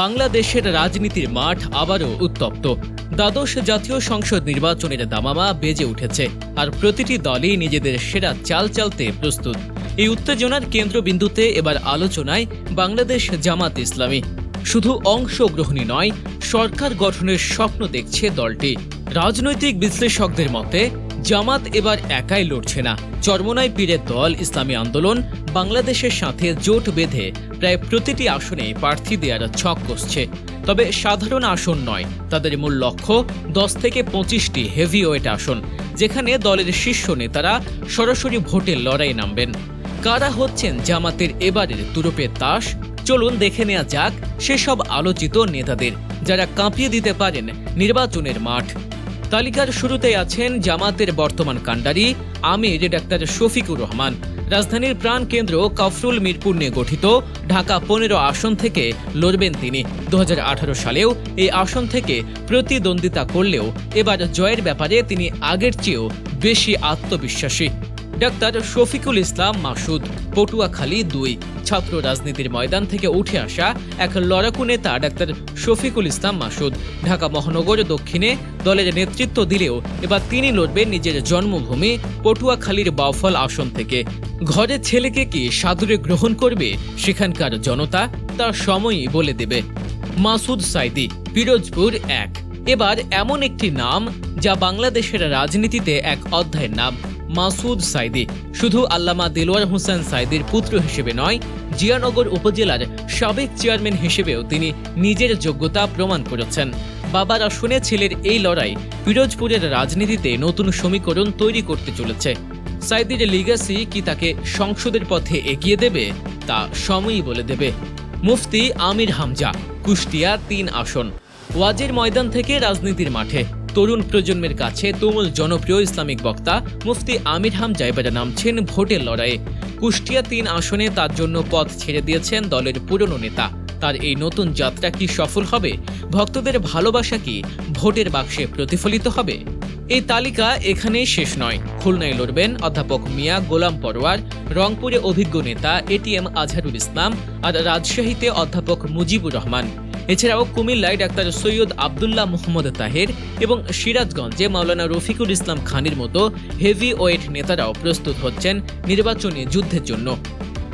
বাংলাদেশের রাজনীতির মাঠ আবারও উত্তপ্ত। দ্বাদশ জাতীয় সংসদ নির্বাচনের দামামা বেজে উঠেছে, আর প্রতিটি দলই নিজেদের সেরা চাল চালতে প্রস্তুত। এই উত্তেজনার কেন্দ্রবিন্দুতে এবার আলোচনায় বাংলাদেশ জামাত ইসলামী। শুধু অংশগ্রহণই নয়, সরকার গঠনের স্বপ্ন দেখছে দলটি। রাজনৈতিক বিশ্লেষকদের মতে, জামাত এবার একাই লড়ছে না। চরমনায় পীরের দল ইসলামী আন্দোলন বাংলাদেশের সাথে জোট বেঁধে প্রায় প্রতিটি আসনে প্রার্থী দেওয়ার ছক কষছে। তবে সাধারণ আসন নয়। তাদের মূল লক্ষ্য দশ থেকে পঁচিশটি হেভিওয়েট আসন, যেখানে দলের শীর্ষ নেতারা সরাসরি ভোটে লড়াই নামবেন। কারা হচ্ছেন জামাতের এবারের তুরুপের তাস? চলুন দেখে নেওয়া যাক সেসব আলোচিত নেতাদের, যারা কাঁপিয়ে দিতে পারেন নির্বাচনের মাঠ। তালিকার শুরুতে আছেন জামাতের বর্তমান কাণ্ডারি, আমির, ডাক্তার শফিকুর রহমান। রাজধানীর প্রাণ কেন্দ্র কাফরুল মিরপুর নিয়ে গঠিত ঢাকা পনেরো আসন থেকে লড়বেন তিনি। দু হাজার আঠারো সালেও এই আসন থেকে প্রতিদ্বন্দ্বিতা করলেও এবার জয়ের ব্যাপারে তিনি আগের চেয়েও বেশি আত্মবিশ্বাসী। ডাক্তার শফিকুল ইসলাম মাসুদ, পটুয়াখালী দুই। ছাত্র রাজনীতির ময়দান থেকে উঠে আসা এক লড়াকু নেতা ডাক্তার শফিকুল ইসলাম মাসুদ, ঢাকা মহানগর দক্ষিণে দলের নেতৃত্ব দিলেও এবার তিনি লড়বেন নিজের জন্মভূমি পটুয়াখালীর বাউফল আসন থেকে। ঘরের ছেলেকে কি সাদরে গ্রহণ করবে সেখানকার জনতা তার সময়ই বলে দেবে। মাসুদ সাইদি, পিরোজপুর এক। এবার এমন একটি নাম যা বাংলাদেশের রাজনীতিতে এক অধ্যায়ের নাম। মাসুদ সাইদি। শুধু আল্লামা দেলোয়ার হোসেন সাইদির পুত্র হিসেবে নয়, জিয়ানগর উপজেলার সাবেক চেয়ারম্যান হিসেবেও তিনি নিজের যোগ্যতা প্রমাণ করেছেন। বাবার আসনে ছেলের এই লড়াই পিরোজপুরের রাজনীতিতে নতুন সমীকরণ তৈরি করতে চলেছে। সাইদির লিগাসি কি তাকে সংসদের পথে এগিয়ে দেবে, তা সময়ই বলে দেবে। মুফতি আমির হামজা, কুষ্টিয়া তিন আসন। ওয়াজের ময়দান থেকে রাজনীতির মাঠে। তরুণ প্রজন্মের কাছে তুমুল জনপ্রিয় ইসলামিক বক্তা মুফতি আমির হামজা এবারে নামছেন ভোটের লড়াইয়ে। কুষ্টিয়া তিন আসনে তার জন্য পথ ছেড়ে দিয়েছেন দলের পুরনো নেতা। তার এই নতুন যাত্রা কি সফল হবে? ভক্তদের ভালোবাসা কি ভোটের বাক্সে প্রতিফলিত হবে? এই তালিকা এখানেই শেষ নয়। খুলনায় লড়বেন অধ্যাপক মিয়া গোলাম পরোয়ার, রংপুরে অভিজ্ঞ নেতা এটিএম আজহারুল ইসলাম আর রাজশাহীতে অধ্যাপক মুজিবুর রহমান। এছাড়াও কুমিল্লায় ডাক্তার সৈয়দ আবদুল্লাহ মোহাম্মদ তাহের এবং সিরাজগঞ্জে মাওলানা রফিকুল ইসলাম খানের মতো হেভি ওয়েট নেতারাও প্রস্তুত হচ্ছেন নির্বাচনী যুদ্ধের জন্য।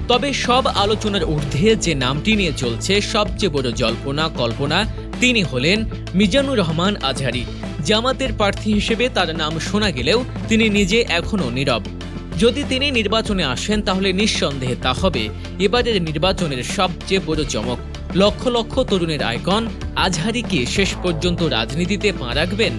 তবে সব আলোচনার ঊর্ধ্বে যে নামটি নিয়ে চলছে সবচেয়ে বড় জল্পনা কল্পনা, তিনি হলেন মিজানুর রহমান আজহারি। জামাতের প্রার্থী হিসেবে তার নাম শোনা গেলেও তিনি নিজে এখনও নীরব। যদি তিনি নির্বাচনে আসেন তাহলে নিঃসন্দেহে তা হবে এবারের নির্বাচনের সবচেয়ে বড় চমক। লক্ষ লক্ষ তরুণের আইকন, আজহারি কি শেষ পর্যন্ত রাজনীতিতে পা রাখবেন?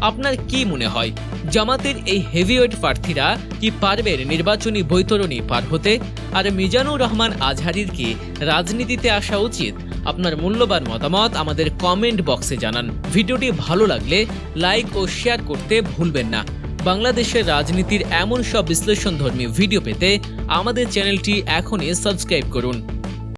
আপনার কি মনে হয়, জামাতের এই হেভিওয়েট প্রার্থীরা কি পারবেন নির্বাচনী বৈতরণী পার হতে? আর মিজানুর রহমান আজহারির কি রাজনীতিতে আসা উচিত? আপনার মূল্যবান মতামত আমাদের কমেন্ট বক্সে জানান। ভিডিওটি ভালো লাগলে লাইক ও শেয়ার করতে ভুলবেন না। বাংলাদেশের রাজনীতির এমন সব বিশ্লেষণধর্মী ভিডিও পেতে আমাদের চ্যানেলটি এখনই সাবস্ক্রাইব করুন।